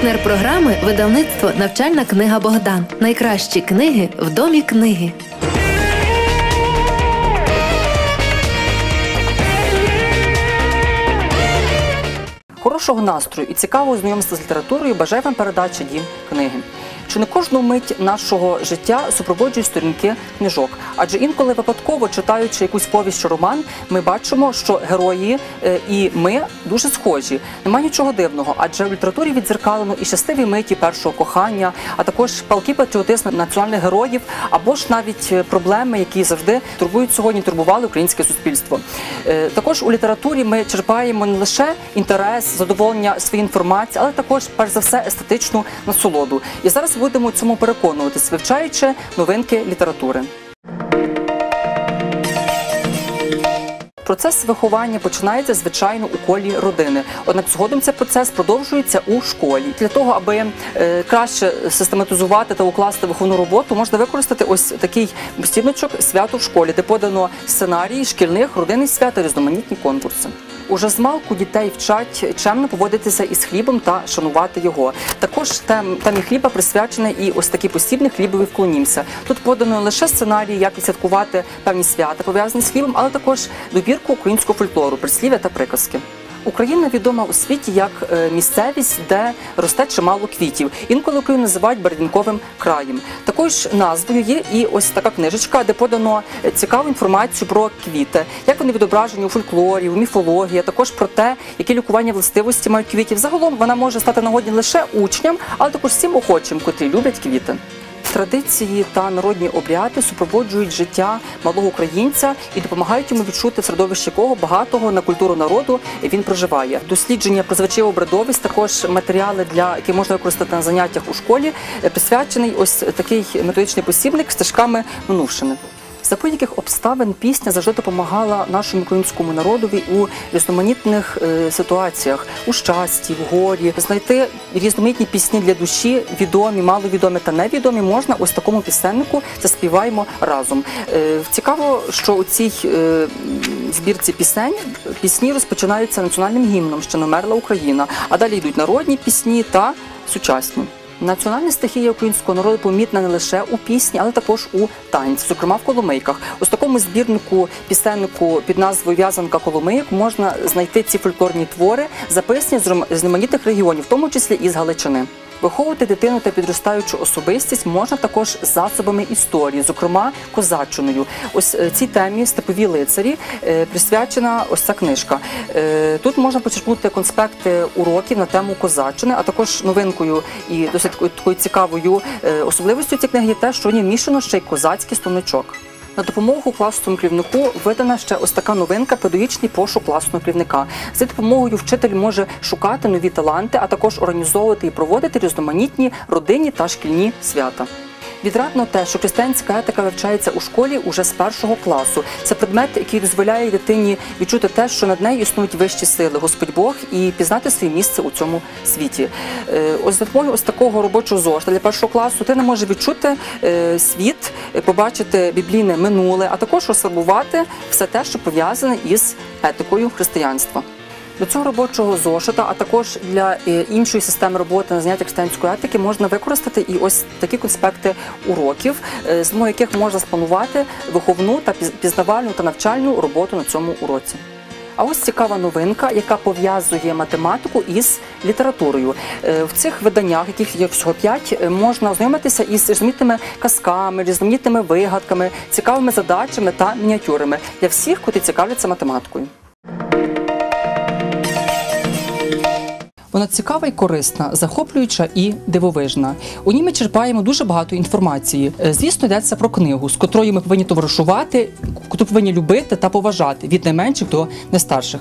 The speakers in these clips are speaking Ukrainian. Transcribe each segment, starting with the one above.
Партнер програми видавництво Навчальна книга Богдан. Найкращі книги в домі книги. Хорошого настрою і цікавого знайомства з літературою бажає вам передача дім книги. Чи не кожну мить нашого життя супроводжують сторінки книжок? Адже інколи випадково читаючи якусь повість чи роман, ми бачимо, що герої е, і ми дуже схожі. Нема нічого дивного, адже в літературі відзеркалено і щасливі миті першого кохання, а також палки патріотизм національних героїв, або ж навіть е, проблеми, які завжди турбують сьогодні, турбували українське суспільство. Е, Також у літературі ми черпаємо не лише інтерес, задоволення своєї інформації, але також, перш за все, естетичну насолоду. І зараз будемо цьому переконуватись, вивчаючи новинки літератури. Процес виховання починається звичайно у колі родини. Однак згодом цей процес продовжується у школі. Для того, аби е, краще систематизувати та укласти виховну роботу, можна використати ось такий стіночок свято в школі, де подано сценарії шкільних родинних свят та різноманітні конкурси. Уже з малку дітей вчать чемно поводитися із хлібом та шанувати його. Також тем, темі хліба присвячений і ось такі посібні хлібові вклонімся. Тут подано лише сценарії, як відсвяткувати певні свята пов'язані з хлібом, але також добірку українського фольклору, прислів'я та приказки. Україна відома у світі як е, місцевість, де росте чимало квітів. Інколи Україну називають Бердінковим краєм. Такою ж назвою є і ось така книжечка, де подано е, цікаву інформацію про квіти, як вони відображені у фольклорі, у міфології, а також про те, які лікування властивості мають квітів. Загалом вона може стати нагодні лише учням, але також всім охочим, котрі люблять квіти. Традиції та народні обряди супроводжують життя малого українця і допомагають йому відчути в середовищі кого багатого на культуру народу він проживає. Дослідження про звичаєву обрядовість, також матеріали для які можна використати на заняттях у школі, е, присвячений ось такий методичний посібник стежками минувшими. За будь-яких обставин пісня завжди допомагала нашому українському народові у різноманітних е, ситуаціях у щасті, в горі, знайти різноманітні пісні для душі, відомі, маловідомі та невідомі можна ось такому пісеннику заспіваємо разом. Е, цікаво, що у цій е, збірці пісень пісні розпочинаються національним гімном, що намерла Україна, а далі йдуть народні пісні та сучасні. Національна стихія українського народу помітна не лише у пісні, але також у танці, зокрема в коломийках. Ось такому збірнику пісеннику під назвою В'язанка Коломийок можна знайти ці фольклорні твори, записані з різноманітних регіонів, в тому числі і з Галичини. Виховувати дитину та підростаючу особистість можна також засобами історії, зокрема козаччиною. Ось е, цій темі степові лицарі е, присвячена ось ця книжка. Е, Тут можна почерпнути конспекти уроків на тему козаччини, а також новинкою і досить такою, цікавою особливістю цієї книги є те, що в ній вмішано ще й козацький словничок. На допомогу класному керівнику видана ще ось така новинка педагогічний пошук класного керівника. За допомогою вчитель може шукати нові таланти, а також організовувати і проводити різноманітні родинні та шкільні свята. Відрадно те, що християнська етика вивчається у школі уже з першого класу. Це предмет, який дозволяє дитині відчути те, що над нею існують вищі сили, Господь Бог, і пізнати своє місце у цьому світі. Е, Ось за допомогою ось такого робочого зошита для першого класу дитина може відчути е, світ, побачити біблійне минуле, а також розфарбувати все те, що пов'язане із етикою християнства. До цього робочого зошита, а також для е, іншої системи роботи на заняттях християнської етики можна використати і ось такі конспекти уроків, е, з яких можна спланувати виховну та пізнавальну та навчальну роботу на цьому уроці. А ось цікава новинка, яка пов'язує математику із літературою. Е, В цих виданнях, яких є всього п'ять, е, можна ознайомитися із різноманітними казками, різноманітними вигадками, цікавими задачами та мініатюрами для всіх, котрі цікавляться математикою. Вона цікава і корисна, захоплююча і дивовижна. У ній ми черпаємо дуже багато інформації. Е, Звісно, йдеться про книгу, з котрою ми повинні товаришувати, яку повинні любити та поважати від найменших до найстарших.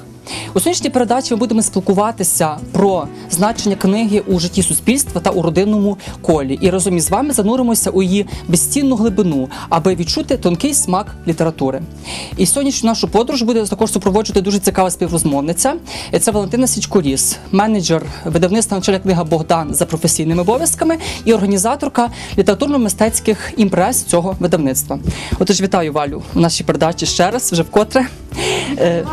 У сьогоднішній передачі ми будемо спілкуватися про значення книги у житті суспільства та у родинному колі. І разом із вами зануримося у її безцінну глибину, аби відчути тонкий смак літератури. І сьогоднішню нашу подорож буде також супроводжувати дуже цікава співрозмовниця. Це Валентина Січкоріс, менеджер видавництва навчальна книга Богдан за професійними обов'язками і організаторка літературно-мистецьких імпрес цього видавництва. Отож, вітаю Валю у нашій передачі ще раз, вже вкотре. Е, Е,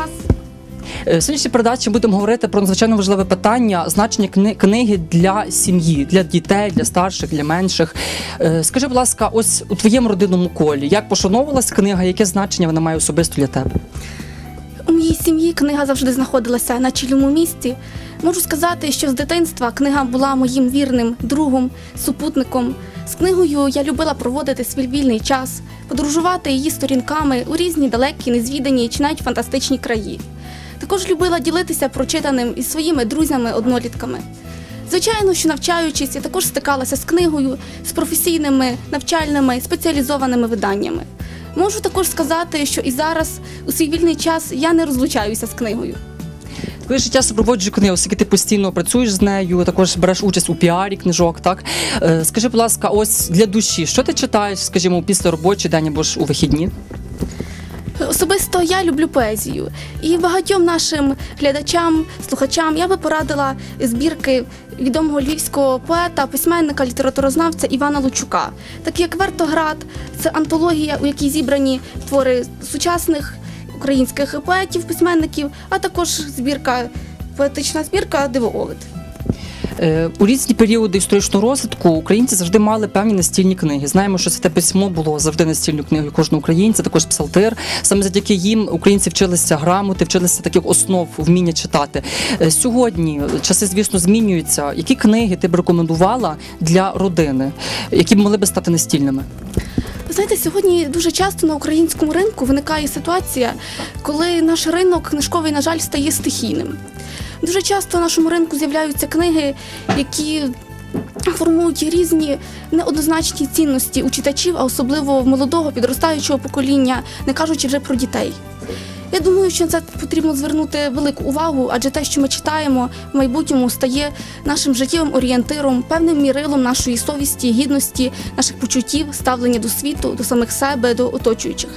В сьогоднішній передачі будемо говорити про надзвичайно важливе питання значення кни- книги для сім'ї, для дітей, для старших, для менших. Е, Скажи, будь ласка, ось у твоєму родинному колі, як пошановувалась книга, яке значення вона має особисто для тебе? У моїй сім'ї книга завжди знаходилася на чільному місці. Можу сказати, що з дитинства книга була моїм вірним другом, супутником. З книгою я любила проводити свій вільний час, подорожувати її сторінками у різні далекі, незвідані чи навіть фантастичні краї. Також любила ділитися прочитаним із своїми друзями-однолітками. Звичайно, що навчаючись, я також стикалася з книгою, з професійними, навчальними, спеціалізованими виданнями. Можу також сказати, що і зараз у свій вільний час я не розлучаюся з книгою. Твоє життя супроводжує книгу, оскільки ти постійно працюєш з нею, також береш участь у піарі книжок. Так Е, скажи, будь ласка, ось для душі, що ти читаєш, скажімо, після робочий день або ж у вихідні? Особисто я люблю поезію, і багатьом нашим глядачам, слухачам я би порадила збірки відомого львівського поета, письменника, літературознавця Івана Лучука, такі як Вертоград, це антологія, у якій зібрані твори сучасних українських поетів, письменників, а також збірка, поетична збірка Дивоовид. Е, У різні періоди історичного розвитку українці завжди мали певні настільні книги. Знаємо, що це письмо було завжди настільною книгою кожного українця, також псалтир. Саме завдяки їм українці вчилися грамоти, вчилися таких основ вміння читати. Е, Сьогодні часи, звісно, змінюються. Які книги ти б рекомендувала для родини, які б могли би стати настільними? Знаєте, сьогодні дуже часто на українському ринку виникає ситуація, коли наш ринок книжковий, на жаль, стає стихійним. Дуже часто на нашому ринку з'являються книги, які формують різні неоднозначні цінності у читачів, а особливо в молодого підростаючого покоління, не кажучи вже про дітей. Я думаю, що на це потрібно звернути велику увагу, адже те, що ми читаємо в майбутньому, стає нашим життєвим орієнтиром, певним мірилом нашої совісті, гідності, наших почуттів, ставлення до світу, до самих себе, до оточуючих.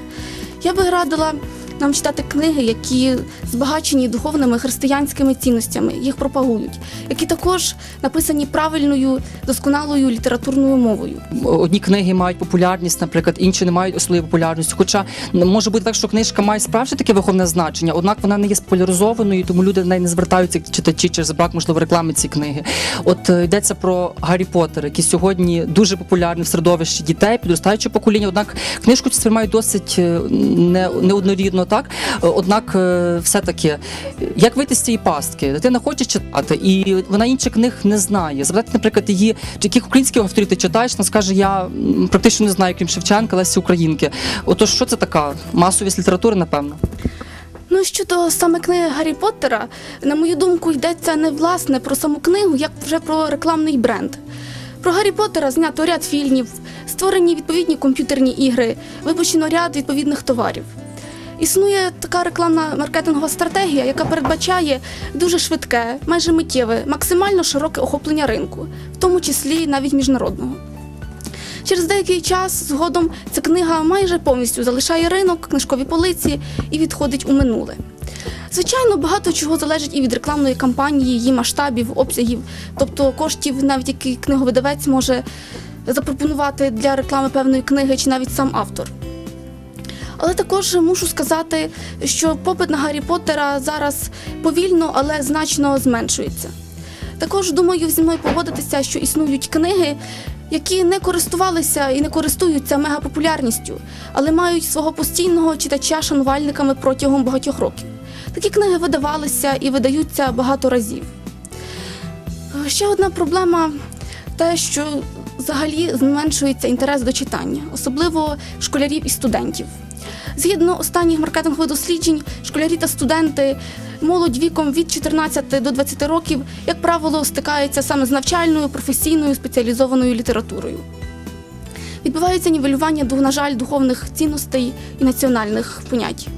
Я би радила нам читати книги, які збагачені духовними християнськими цінностями, їх пропагують, які також написані правильною, досконалою літературною мовою. Одні книги мають популярність, наприклад, інші не мають особливої популярності. Хоча може бути так, що книжка має справді таке виховне значення, однак вона не є спопуляризованою, тому люди на неї не звертаються як читачі через брак можливо реклами цієї книги. От е, йдеться про Гаррі Поттер, який сьогодні дуже популярний в середовищі дітей, підростаючого покоління. Однак книжку ці сприймають досить е, не, неоднорідно, так однак, е, все-таки, як вийти з цієї пастки? Дитина хоче читати, і вона інших книг не знає. Запитати, наприклад, її, чи яких українських авторів ти читаєш, вона скаже, я практично не знаю, крім Шевченка, Лесі Українки. Отож, що це така? Масовість літератури, напевно. Ну щодо саме книги Гаррі Поттера, на мою думку, йдеться не власне про саму книгу, як вже про рекламний бренд. Про Гаррі Поттера знято ряд фільмів, створені відповідні комп'ютерні ігри, випущено ряд відповідних товарів. Існує така рекламна маркетингова стратегія, яка передбачає дуже швидке, майже миттєве, максимально широке охоплення ринку, в тому числі навіть міжнародного. Через деякий час згодом ця книга майже повністю залишає ринок, книжкові полиці і відходить у минуле. Звичайно, багато чого залежить і від рекламної кампанії, її масштабів, обсягів, тобто коштів, навіть який книговидавець може запропонувати для реклами певної книги чи навіть сам автор. Але також мушу сказати, що попит на Гаррі Поттера зараз повільно, але значно зменшується. Також думаю, зі мною погодитися, що існують книги, які не користувалися і не користуються мегапопулярністю, але мають свого постійного читача шанувальниками протягом багатьох років. Такі книги видавалися і видаються багато разів. Ще одна проблема те, що взагалі зменшується інтерес до читання, особливо школярів і студентів. Згідно останніх маркетингових досліджень, школярі та студенти, молодь віком від 14 до 20 років, як правило, стикаються саме з навчальною, професійною, спеціалізованою літературою. Відбувається нівелювання, на жаль, духовних цінностей і національних понять.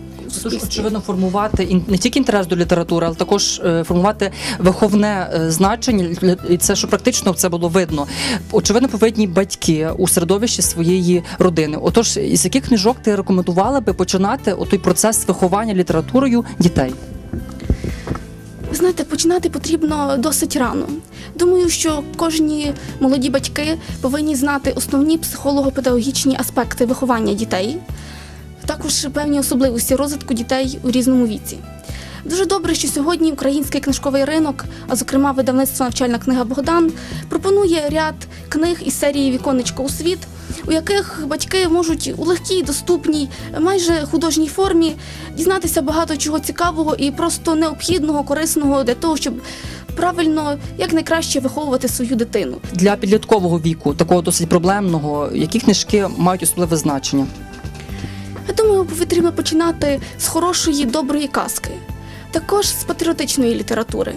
Тож, очевидно, формувати не тільки інтерес до літератури, але також е, формувати виховне е, значення. І це що практично це було видно. Очевидно, повинні батьки у середовищі своєї родини. Отож, із яких книжок ти рекомендувала би починати той процес виховання літературою дітей? Ви знаєте, починати потрібно досить рано. Думаю, що кожні молоді батьки повинні знати основні психолого-педагогічні аспекти виховання дітей, також певні особливості розвитку дітей у різному віці. Дуже добре, що сьогодні український книжковий ринок, а зокрема видавництво навчальна книга Богдан, пропонує ряд книг із серії Віконечко у світ, у яких батьки можуть у легкій, доступній, майже художній формі дізнатися багато чого цікавого і просто необхідного, корисного для того, щоб правильно як найкраще виховувати свою дитину. Для підліткового віку, такого досить проблемного, які книжки мають особливе значення? Я думаю, потрібно починати з хорошої, доброї казки, також з патріотичної літератури,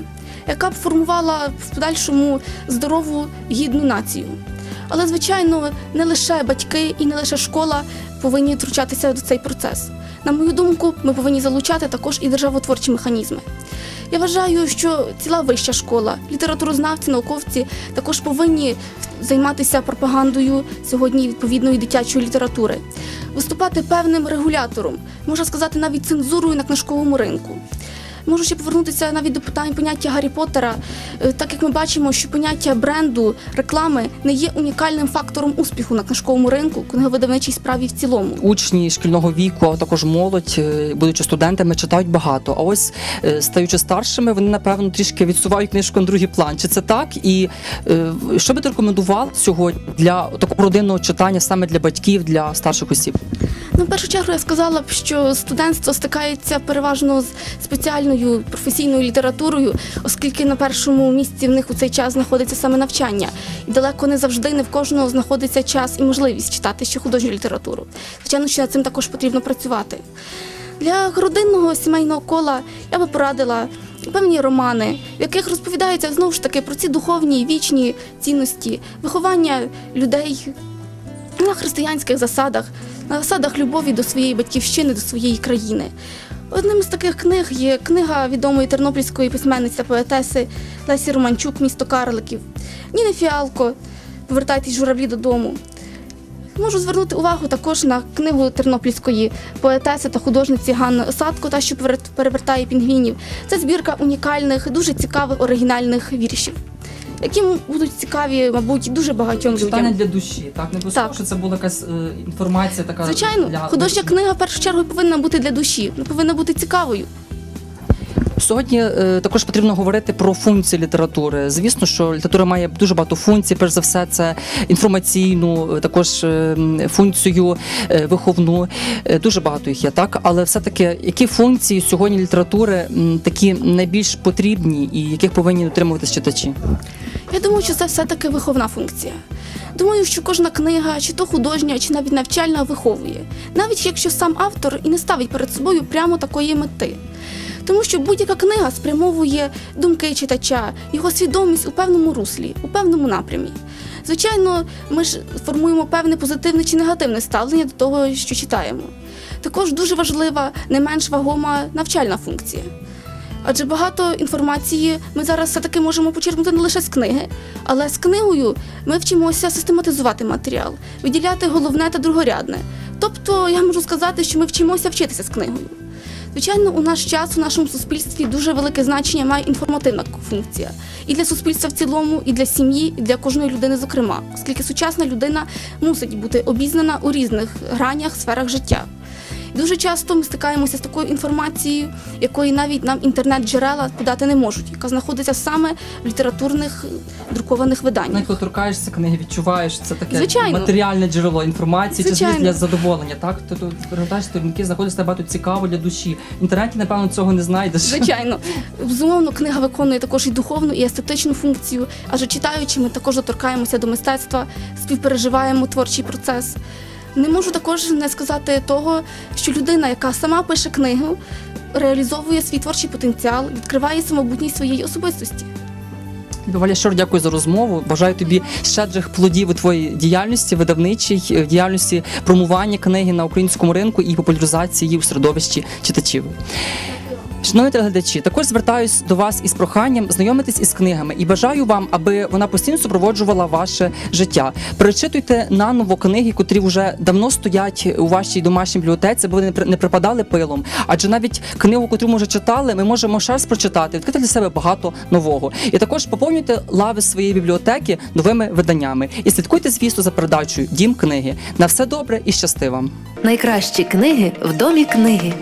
яка б формувала в подальшому здорову гідну націю. Але, звичайно, не лише батьки і не лише школа повинні втручатися в цей процес. На мою думку, ми повинні залучати також і державотворчі механізми. Я вважаю, що ціла вища школа, літературознавці, науковці також повинні займатися пропагандою сьогодні відповідної дитячої літератури, виступати певним регулятором, можна сказати, навіть цензурою на книжковому ринку. Можу ще повернутися навіть до питань поняття Гаррі Поттера, Е, так як ми бачимо, що поняття бренду, реклами не є унікальним фактором успіху на книжковому ринку, книговидавничій справі в цілому. Учні шкільного віку, а також молодь, е, будучи студентами, читають багато. А ось е, стаючи старшими, вони напевно трішки відсувають книжку на другий план. Чи це так? І що би ти рекомендував сьогодні для такого родинного читання саме для батьків, для старших осіб? Ну, в першу чергу я сказала б, що студентство стикається переважно з спеціальною професійною літературою, оскільки на першому місці в них у цей час знаходиться саме навчання, і далеко не завжди не в кожного знаходиться час і можливість читати ще художню літературу. Звичайно, що над цим також потрібно працювати. Для родинного сімейного кола я би порадила певні романи, в яких розповідається знову ж таки про ці духовні і вічні цінності, виховання людей на християнських засадах, на засадах любові до своєї батьківщини, до своєї країни. Одним з таких книг є книга відомої тернопільської письменниці та поетеси Лесі Романчук Місто Карликів. Ніни Фіалко Повертайтесь журавлі додому. Можу звернути увагу також на книгу тернопільської поетеси та художниці Ганни Осадко, та що перевер- перевертає пінгвінів. Це збірка унікальних, дуже цікавих оригінальних віршів, які будуть цікаві, мабуть, дуже багатьом Читання людям. для душі, так не Так. що це була якась е, інформація така. Звичайно, для художня книга в першу чергу повинна бути для душі, повинна бути цікавою. Сьогодні е, також потрібно говорити про функції літератури. Звісно, що література має дуже багато функцій. Перш за все, це інформаційну, е, також е, функцію виховну. Дуже багато їх є, так але все-таки які функції сьогодні літератури такі найбільш потрібні і яких повинні дотримуватись читачі? Я думаю, що це все-таки виховна функція. Думаю, що кожна книга, чи то художня, чи навіть навчальна, виховує, навіть якщо сам автор і не ставить перед собою прямо такої мети. Тому що будь-яка книга спрямовує думки читача, його свідомість у певному руслі, у певному напрямі. Звичайно, ми ж формуємо певне позитивне чи негативне ставлення до того, що читаємо. Також дуже важлива, не менш вагома навчальна функція. Адже багато інформації ми зараз все-таки можемо почерпнути не лише з книги, але з книгою ми вчимося систематизувати матеріал, виділяти головне та другорядне. Тобто я можу сказати, що ми вчимося вчитися з книгою. Звичайно, у наш час у нашому суспільстві дуже велике значення має інформативна функція і для суспільства в цілому, і для сім'ї, і для кожної людини, зокрема, оскільки сучасна людина мусить бути обізнана у різних гранях, сферах життя. Дуже часто ми стикаємося з такою інформацією, якої навіть нам інтернет-джерела подати не можуть, яка знаходиться саме в літературних друкованих виданнях. Коли торкаєшся книги, відчуваєш це таке Звичайно. матеріальне джерело інформації, чи Звичайно. для задоволення. Так то тут переглядаєш сторінки, знаходиш багато цікаво для душі. В інтернеті, напевно, цього не знайдеш. Звичайно, безумовно, книга виконує також і духовну, і естетичну функцію. Адже читаючи, ми також доторкаємося до мистецтва, співпереживаємо творчий процес. Не можу також не сказати того, що людина, яка сама пише книгу, реалізовує свій творчий потенціал, відкриває самобутність своєї особистості. Валя, Шор, дякую за розмову. Бажаю тобі щедрих плодів у твоїй діяльності, видавничій, е, діяльності промування книги на українському ринку і популяризації її у середовищі читачів. Шановні телеглядачі, також звертаюсь до вас із проханням знайомитись із книгами і бажаю вам, аби вона постійно супроводжувала ваше життя. Перечитуйте наново книги, котрі вже давно стоять у вашій домашній бібліотеці, бо вони не припадали пилом. Адже навіть книгу, котру ми вже читали, ми можемо ще раз прочитати, відкрити для себе багато нового. І також поповнюйте лави своєї бібліотеки новими виданнями. І слідкуйте, звісно, за передачею Дім книги. На все добре і щасти вам! Найкращі книги в домі книги.